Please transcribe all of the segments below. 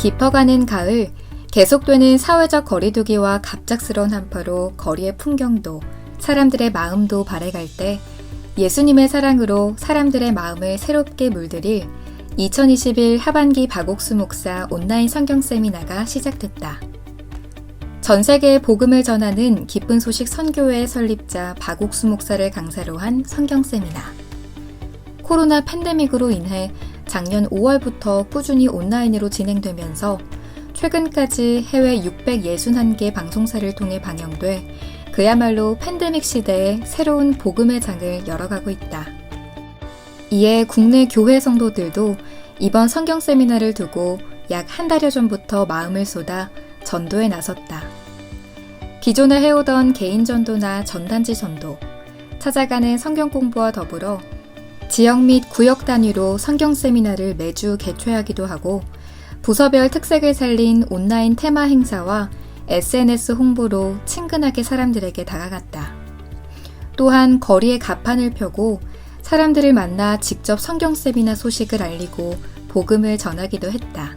깊어가는 가을, 계속되는 사회적 거리두기와 갑작스러운 한파로 거리의 풍경도 사람들의 마음도 바래갈 때 예수님의 사랑으로 사람들의 마음을 새롭게 물들일 2021 하반기 박옥수 목사 온라인 성경 세미나가 시작됐다. 전 세계에 복음을 전하는 기쁜 소식 선교회 설립자 박옥수 목사를 강사로 한 성경 세미나. 코로나 팬데믹으로 인해 작년 5월부터 꾸준히 온라인으로 진행되면서 최근까지 해외 661개 방송사를 통해 방영돼 그야말로 팬데믹 시대에 새로운 복음의 장을 열어가고 있다. 이에 국내 교회 성도들도 이번 성경 세미나를 두고 약 한 달여 전부터 마음을 쏟아 전도에 나섰다. 기존에 해오던 개인 전도나 전단지 전도, 찾아가는 성경 공부와 더불어 지역 및 구역 단위로 성경 세미나를 매주 개최하기도 하고 부서별 특색을 살린 온라인 테마 행사와 SNS 홍보로 친근하게 사람들에게 다가갔다. 또한 거리에 가판을 펴고 사람들을 만나 직접 성경 세미나 소식을 알리고 복음을 전하기도 했다.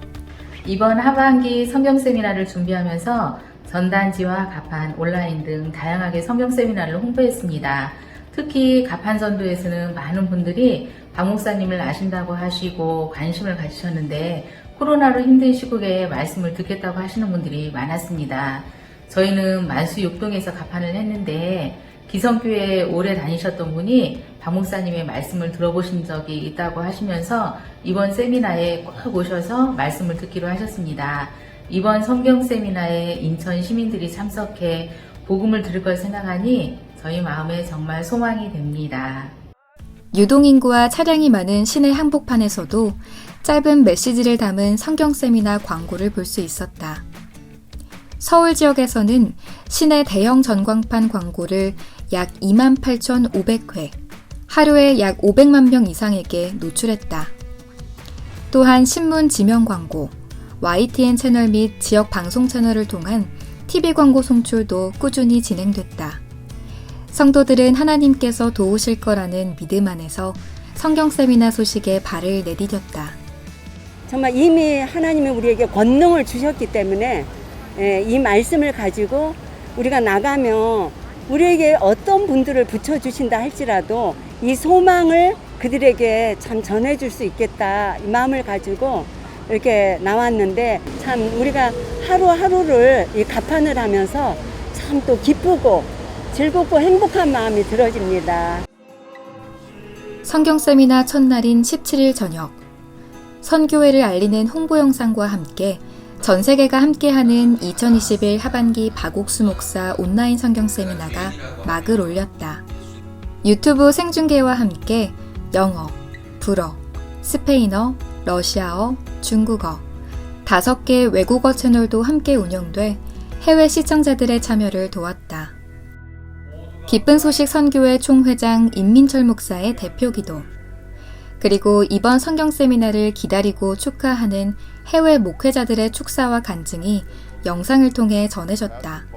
이번 하반기 성경 세미나를 준비하면서 전단지와 가판, 온라인 등 다양하게 성경 세미나를 홍보했습니다. 특히 가판 전도에서는 많은 분들이 박 목사님을 아신다고 하시고 관심을 가지셨는데 코로나로 힘든 시국에 말씀을 듣겠다고 하시는 분들이 많았습니다. 저희는 만수 6동에서 가판을 했는데 기성교회에 오래 다니셨던 분이 박 목사님의 말씀을 들어보신 적이 있다고 하시면서 이번 세미나에 꼭 오셔서 말씀을 듣기로 하셨습니다. 이번 성경 세미나에 인천 시민들이 참석해 복음을 들을 걸 생각하니 저희 마음에 정말 소망이 됩니다. 유동인구와 차량이 많은 시내 한복판에서도 짧은 메시지를 담은 성경 세미나 광고를 볼 수 있었다. 서울 지역에서는 시내 대형 전광판 광고를 약 28,500회, 하루에 약 500만 명 이상에게 노출했다. 또한 신문 지명 광고, YTN 채널 및 지역 방송 채널을 통한 TV 광고 송출도 꾸준히 진행됐다. 성도들은 하나님께서 도우실 거라는 믿음 안에서 성경 세미나 소식에 발을 내디뎠다. 정말 이미 하나님이 우리에게 권능을 주셨기 때문에 예, 이 말씀을 가지고 우리가 나가면 우리에게 어떤 분들을 붙여주신다 할지라도 이 소망을 그들에게 참 전해줄 수 있겠다 이 마음을 가지고 이렇게 나왔는데 참 우리가 하루하루를 이 가판을 하면서 참 또 기쁘고 즐겁고 행복한 마음이 들어집니다. 성경 세미나 첫날인 17일 저녁, 선교회를 알리는 홍보 영상과 함께 전 세계가 함께하는 2021 하반기 박옥수 목사 온라인 성경 세미나가 막을 올렸다. 유튜브 생중계와 함께 영어, 불어, 스페인어, 러시아어, 중국어, 다섯 개 외국어 채널도 함께 운영돼 해외 시청자들의 참여를 도왔다. 기쁜 소식 선교회 총회장 임민철 목사의 대표 기도. 그리고 이번 성경 세미나를 기다리고 축하하는 해외 목회자들의 축사와 간증이 영상을 통해 전해졌다.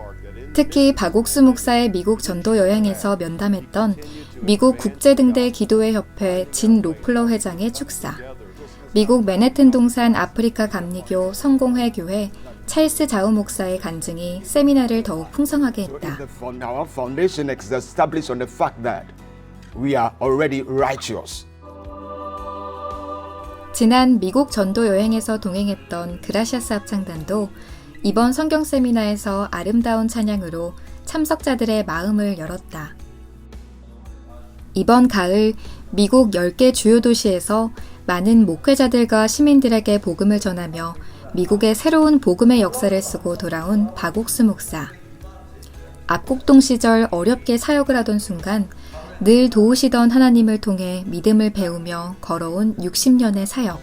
특히 박옥수 목사의 미국 전도 여행에서 면담했던 미국 국제등대 기도회 협회 진 로플러 회장의 축사. 미국 맨해튼 동산 아프리카 감리교 성공회 교회 찰스 자우 목사의 간증이 세미나를 더욱 풍성하게 했다. The fund- Our foundation is established on the fact that we are already righteous. 지난 미국 전도 여행에서 동행했던 그라시아스 합창단도 이번 성경 세미나에서 아름다운 찬양으로 참석자들의 마음을 열었다. 이번 가을 미국 10개 주요 도시에서 많은 목회자들과 시민들에게 복음을 전하며 미국의 새로운 복음의 역사를 쓰고 돌아온 박옥수 목사. 압곡동 시절 어렵게 사역을 하던 순간 늘 도우시던 하나님을 통해 믿음을 배우며 걸어온 60년의 사역.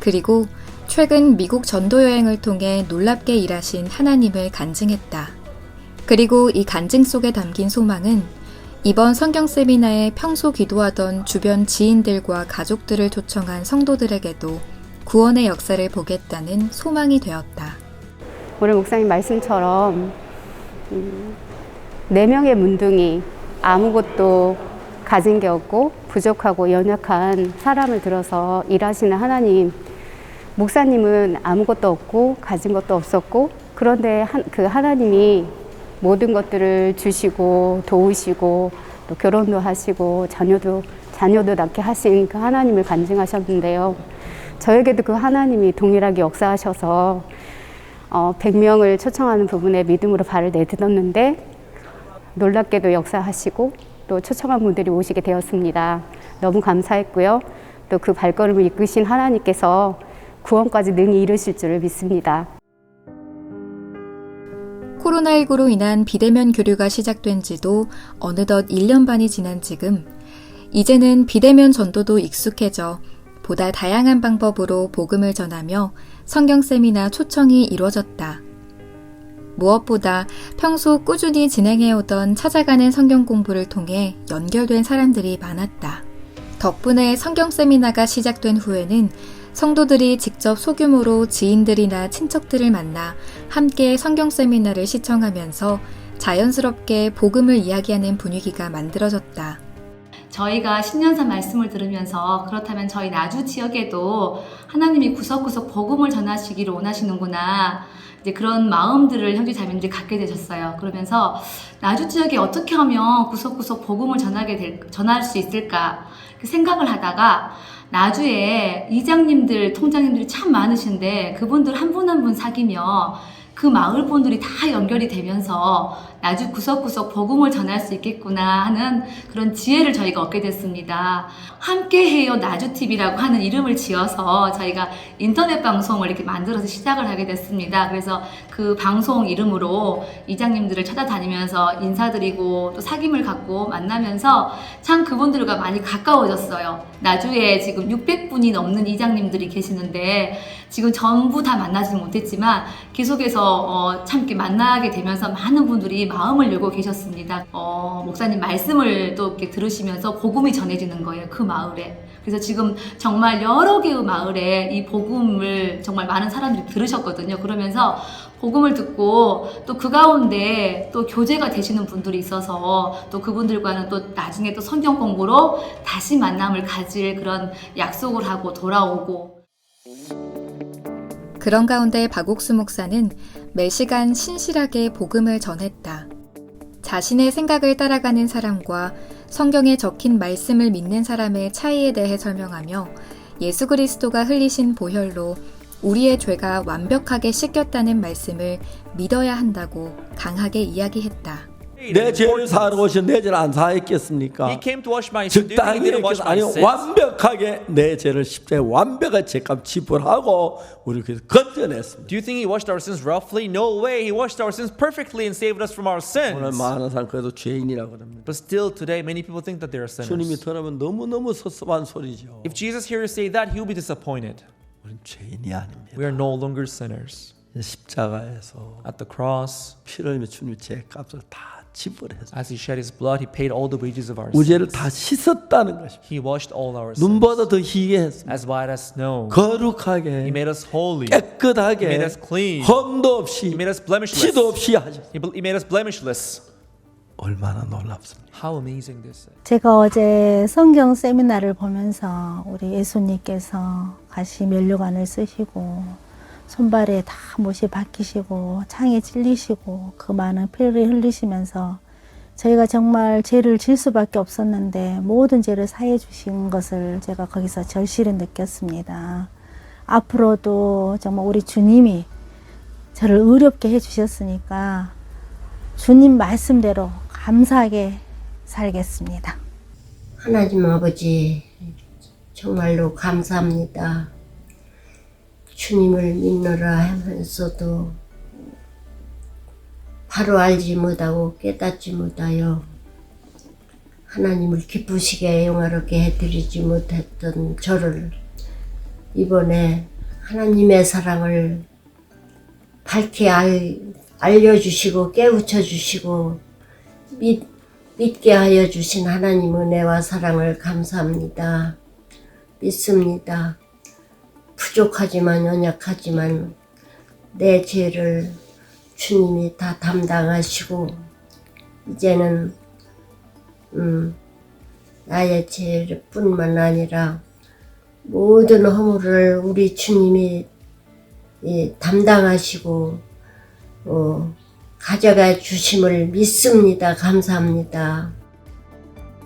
그리고 최근 미국 전도 여행을 통해 놀랍게 일하신 하나님을 간증했다. 그리고 이 간증 속에 담긴 소망은 이번 성경 세미나에 평소 기도하던 주변 지인들과 가족들을 초청한 성도들에게도 구원의 역사를 보겠다는 소망이 되었다. 오늘 목사님 말씀처럼 음, 네 명의 문둥이 아무것도 가진 게 없고 부족하고 연약한 사람을 들어서 일하시는 하나님 목사님은 아무것도 없고 가진 것도 없었고 그런데 한, 그 하나님이 모든 것들을 주시고 도우시고 또 결혼도 하시고 자녀도 자녀도 낳게 하신 그 하나님을 간증하셨는데요. 저에게도 그 하나님이 동일하게 역사하셔서 어, 100명을 초청하는 부분에 믿음으로 발을 내딛었는데 놀랍게도 역사하시고 또 초청한 분들이 오시게 되었습니다. 너무 감사했고요. 또 그 발걸음을 이끄신 하나님께서 구원까지 능히 이루실 줄을 믿습니다. 코로나19로 인한 비대면 교류가 시작된 지도 어느덧 1년 반이 지난 지금, 이제는 비대면 전도도 익숙해져 보다 다양한 방법으로 복음을 전하며 성경 세미나 초청이 이루어졌다. 무엇보다 평소 꾸준히 진행해오던 찾아가는 성경 공부를 통해 연결된 사람들이 많았다. 덕분에 성경 세미나가 시작된 후에는 성도들이 직접 소규모로 지인들이나 친척들을 만나 함께 성경 세미나를 시청하면서 자연스럽게 복음을 이야기하는 분위기가 만들어졌다. 저희가 10년산 말씀을 들으면서 그렇다면 저희 나주 지역에도 하나님이 구석구석 복음을 전하시기를 원하시는구나. 이제 그런 마음들을 형제 자매님들이 갖게 되셨어요. 그러면서 나주 지역에 어떻게 하면 구석구석 복음을 전하게 될, 전할 수 있을까 그 생각을 하다가 나주에 이장님들, 통장님들이 참 많으신데 그분들 한 분 한 분 사귀며 그 마을 분들이 다 연결이 되면서 나주 구석구석 복음을 전할 수 있겠구나 하는 그런 지혜를 저희가 얻게 됐습니다. 함께해요 나주TV라고 하는 이름을 지어서 저희가 인터넷 방송을 이렇게 만들어서 시작을 하게 됐습니다. 그래서 그 방송 이름으로 이장님들을 찾아다니면서 인사드리고 또 사귐을 갖고 만나면서 참 그분들과 많이 가까워졌어요. 나주에 지금 600분이 넘는 이장님들이 계시는데 지금 전부 다 만나지는 못했지만 계속해서 어, 참 이렇게 만나게 되면서 많은 분들이 마음을 열고 계셨습니다. 어, 목사님 말씀을 또 이렇게 들으시면서 복음이 전해지는 거예요. 그 마을에. 그래서 지금 정말 여러 개의 마을에 이 복음을 정말 많은 사람들이 들으셨거든요. 그러면서 복음을 듣고 또 그 가운데 또 교제가 되시는 분들이 있어서 또 그분들과는 또 나중에 또 성경 공부로 다시 만남을 가질 그런 약속을 하고 돌아오고 그런 가운데 박옥수 목사는 매 시간 신실하게 복음을 전했다. 자신의 생각을 따라가는 사람과 성경에 적힌 말씀을 믿는 사람의 차이에 대해 설명하며 예수 그리스도가 흘리신 보혈로 우리의 죄가 완벽하게 씻겼다는 말씀을 믿어야 한다고 강하게 이야기했다. 내 죄를 사하러 오신 내 죄를 안 사했겠습니까? 적당히 아니? 완벽하게 내 죄를 십자에 완벽한 죄값 지불하고 우리 그래서 건져냈습니다. Do you think he washed our sins roughly? No way. He washed our sins perfectly and saved us from our 오늘 sins. 많은 사람 그래도 죄인이라고 그럽니다. But still, today, many people think that they are 주님이 sinners. 들으면 너무 너무 섭섭한 소리죠. If Jesus to say that, he will be disappointed. 우리는 죄인이 아닙니다. We are no longer sinners. 십자가에서 At the cross, 피를 흘려 주님이 죄값을 다 지불해서 as he shed his blood, he paid all the wages of our 우리 sins. 다 씻었다는 것입니다. He washed all our sins. 눈보다 더 희게 했습니다. As white as snow. He 거룩하게 made us holy. 깨끗하게 He made us clean. 험도 없이 He made us blemishless. 티도 없이. He he made us blemishless. 얼마나 놀랍습니까? How amazing this is. 제가 어제 성경 세미나를 보면서 우리 예수님께서 가시 면류관을 쓰시고 손발에 다 못이 박히시고 창에 찔리시고 그 많은 피를 흘리시면서 저희가 정말 죄를 질 수밖에 없었는데 모든 죄를 사해 주신 것을 제가 거기서 절실히 느꼈습니다. 앞으로도 정말 우리 주님이 저를 의롭게 해 주셨으니까 주님 말씀대로 감사하게 살겠습니다. 하나님 아버지, 정말로 감사합니다. 주님을 믿노라 하면서도 바로 알지 못하고 깨닫지 못하여 하나님을 기쁘시게 영화롭게 해드리지 못했던 저를 이번에 하나님의 사랑을 밝히 알, 알려주시고 깨우쳐 주시고 믿, 믿게 하여 주신 하나님 은혜와 사랑을 감사합니다. 믿습니다. 부족하지만 연약하지만 내 죄를 주님이 다 담당하시고 이제는 음, 나의 죄뿐만 아니라 모든 허물을 우리 주님이 이, 담당하시고 어, 가져가 주심을 믿습니다. 감사합니다.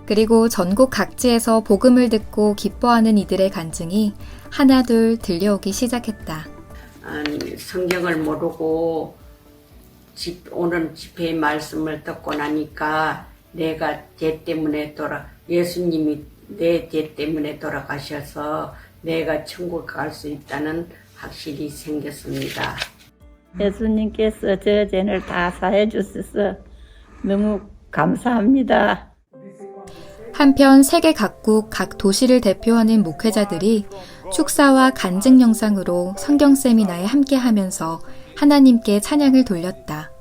그리고 전국 각지에서 복음을 듣고 기뻐하는 이들의 간증이 하나둘 들려오기 시작했다. 아니, 성경을 모르고 집, 오늘 집회의 말씀을 듣고 나니까 내가 죄 때문에 돌아, 예수님이 내 죄 때문에 돌아가셔서 내가 천국 갈 수 있다는 확실히 생겼습니다. 예수님께서 저 죄를 다 사해 주셔서 너무 감사합니다. 한편 세계 각국 각 도시를 대표하는 목회자들이 축사와 간증 영상으로 성경 세미나에 함께 하면서 하나님께 찬양을 돌렸다.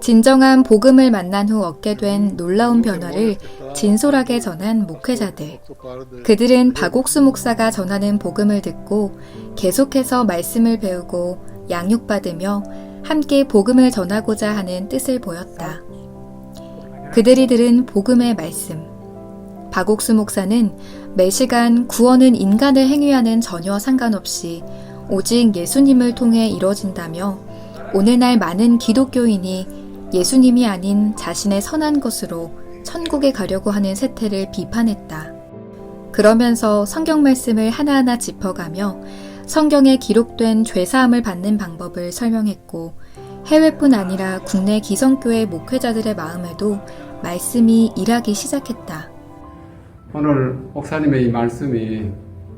진정한 복음을 만난 후 얻게 된 놀라운 변화를 진솔하게 전한 목회자들. 그들은 박옥수 목사가 전하는 복음을 듣고 계속해서 말씀을 배우고 양육받으며 함께 복음을 전하고자 하는 뜻을 보였다. 그들이 들은 복음의 말씀. 박옥수 목사는 매 시간 구원은 인간의 행위와는 전혀 상관없이 오직 예수님을 통해 이루어진다며 오늘날 많은 기독교인이 예수님이 아닌 자신의 선한 것으로 천국에 가려고 하는 세태를 비판했다. 그러면서 성경 말씀을 하나하나 짚어가며 성경에 기록된 죄사함을 받는 방법을 설명했고 해외뿐 아니라 국내 기성교회 목회자들의 마음에도 말씀이 일하기 시작했다. 오늘 목사님의 이 말씀이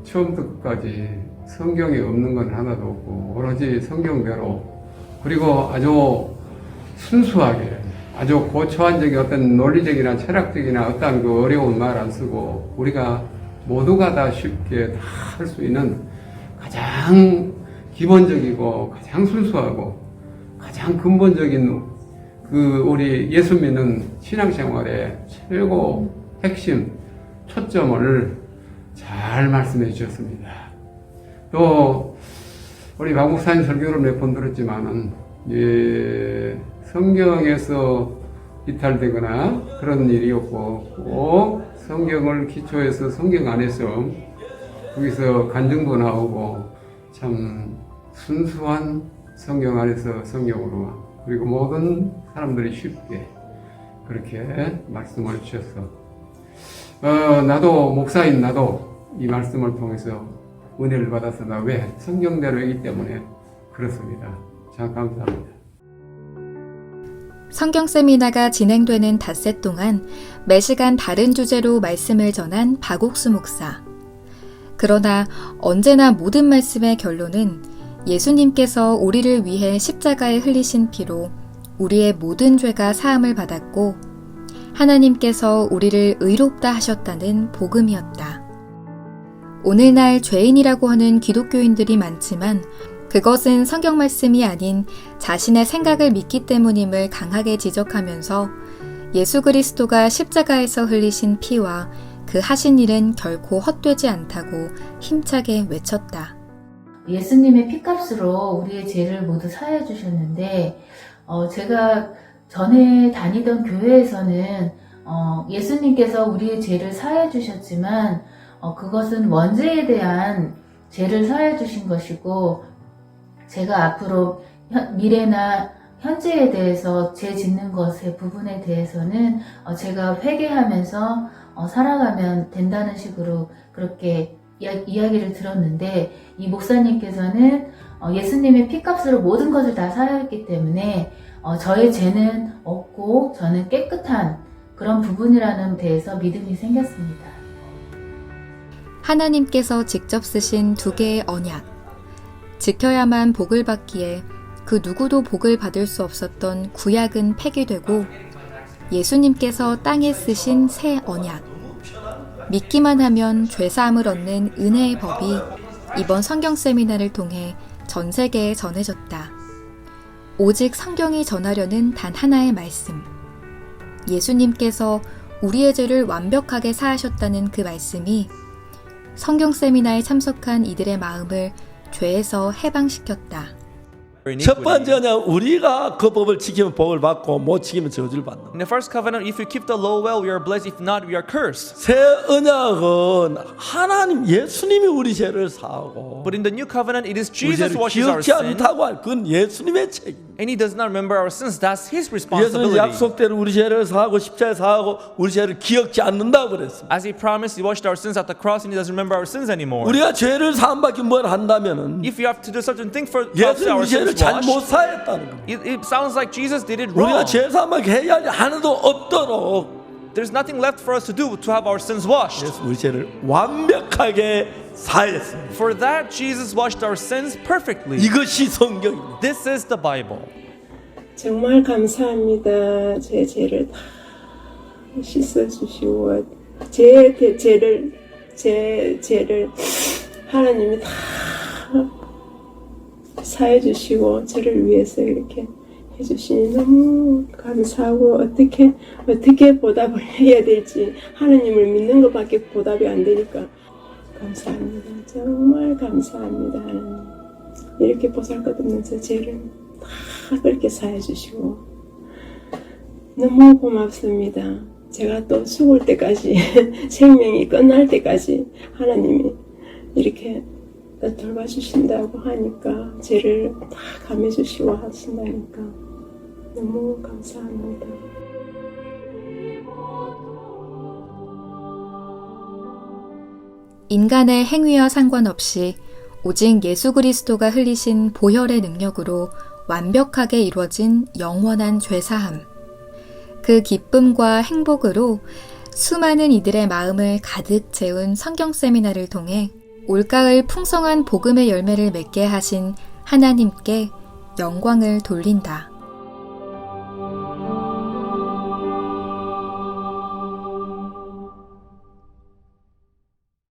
처음부터 끝까지 성경에 없는 건 하나도 없고 오로지 성경대로 그리고 아주 순수하게 아주 고초한적인 어떤 논리적이나 철학적이나 어떤 그 어려운 말 안 쓰고 우리가 모두가 다 쉽게 다 할 수 있는 가장 기본적이고 가장 순수하고 가장 근본적인 그 우리 예수 믿는 신앙생활의 최고 핵심 초점을 잘 말씀해 주셨습니다. 또 우리 박 목사님 설교를 몇 번 들었지만은 예, 성경에서 이탈되거나 그런 일이 없고 꼭 성경을 기초해서 성경 안에서 거기서 간증도 나오고 참 순수한 성경 안에서 성경으로 그리고 모든 사람들이 쉽게 그렇게 말씀을 주셔서 어, 나도 목사인 나도 이 말씀을 통해서 은혜를 받아서 나왜 성경대로이기 때문에 그렇습니다. 참 감사합니다. 성경 세미나가 진행되는 닷새 동안 매 시간 다른 주제로 말씀을 전한 박옥수 목사. 그러나 언제나 모든 말씀의 결론은 예수님께서 우리를 위해 십자가에 흘리신 피로 우리의 모든 죄가 사함을 받았고 하나님께서 우리를 의롭다 하셨다는 복음이었다. 오늘날 죄인이라고 하는 기독교인들이 많지만 그것은 성경 말씀이 아닌 자신의 생각을 믿기 때문임을 강하게 지적하면서 예수 그리스도가 십자가에서 흘리신 피와 그 하신 일은 결코 헛되지 않다고 힘차게 외쳤다. 예수님의 피값으로 우리의 죄를 모두 사해 주셨는데 어, 제가 전에 다니던 교회에서는 어, 예수님께서 우리의 죄를 사해 주셨지만 어, 그것은 원죄에 대한 죄를 사해 주신 것이고 제가 앞으로 현- 미래나 현재에 대해서 죄 짓는 것의 부분에 대해서는 어, 제가 회개하면서 어, 살아가면 된다는 식으로 그렇게 이야, 이야기를 들었는데 이 목사님께서는 어, 예수님의 피값으로 모든 것을 다 사였기 때문에 어, 저의 죄는 없고 저는 깨끗한 그런 부분이라는 데에서 믿음이 생겼습니다. 하나님께서 직접 쓰신 두 개의 언약. 지켜야만 복을 받기에 그 누구도 복을 받을 수 없었던 구약은 폐기되고 예수님께서 땅에 쓰신 새 언약. 믿기만 하면 죄사함을 얻는 은혜의 법이 이번 성경 세미나를 통해 전 세계에 전해졌다. 오직 성경이 전하려는 단 하나의 말씀. 예수님께서 우리의 죄를 완벽하게 사하셨다는 그 말씀이 성경 세미나에 참석한 이들의 마음을 죄에서 해방시켰다. 첫 번째는 우리가 그 법을 지키면 복을 받고 못 지키면 저주를 받는. In the first covenant, if we keep the law well, we are blessed. If not, we are cursed. 새 언약은 하나님 예수님이 우리 죄를 사하고 But in the new covenant, it is 우리 Jesus 죄를 washes our 기억지 sin, 않다고 할 그건 예수님의 책임. and He does not remember our sins. That's His 예수님 responsibility. 약속대로 우리 죄를 사하고 십자에 사하고 우리 죄를 기억지 않는다고 그랬습니다. As He promised, He washed our sins at the cross, and He doesn't remember our sins anymore. 우리가 죄를 사함밖에 뭘 한다면은 If you have to do certain thing for to have 예수님 our 우리 죄를 sins washed, 잘못 사했다는 겁니다. it, it sounds like Jesus did it 우리가 wrong. 죄 사함밖에 해야 할 하나도 없도록 There's nothing left for us to do to have our sins washed. 예수 우리 죄를 완벽하게 사했습니다. For that, Jesus washed our sins perfectly. 이것이 성경입니다. This is the Bible. 정말 감사합니다. 제 죄를 다 씻어 주시고 제 대- 죄를 제 죄를 하나님이 다 사해 주시고 저를 위해서 이렇게 해주시니 너무 감사하고 어떻게 어떻게 보답을 해야 될지 하나님을 믿는 것밖에 보답이 안 되니까 감사합니다. 정말 감사합니다. 이렇게 보살것없는 저 죄를 다 그렇게 사해 주시고 너무 고맙습니다. 제가 또 죽을 때까지 생명이 끝날 때까지 하나님이 이렇게 돌봐주신다고 하니까 죄를 다 감해주시고 하신다니까 너무 감사합니다. 인간의 행위와 상관없이 오직 예수 그리스도가 흘리신 보혈의 능력으로 완벽하게 이루어진 영원한 죄사함. 그 기쁨과 행복으로 수많은 이들의 마음을 가득 채운 성경 세미나를 통해 올가을 풍성한 복음의 열매를 맺게 하신 하나님께 영광을 돌린다.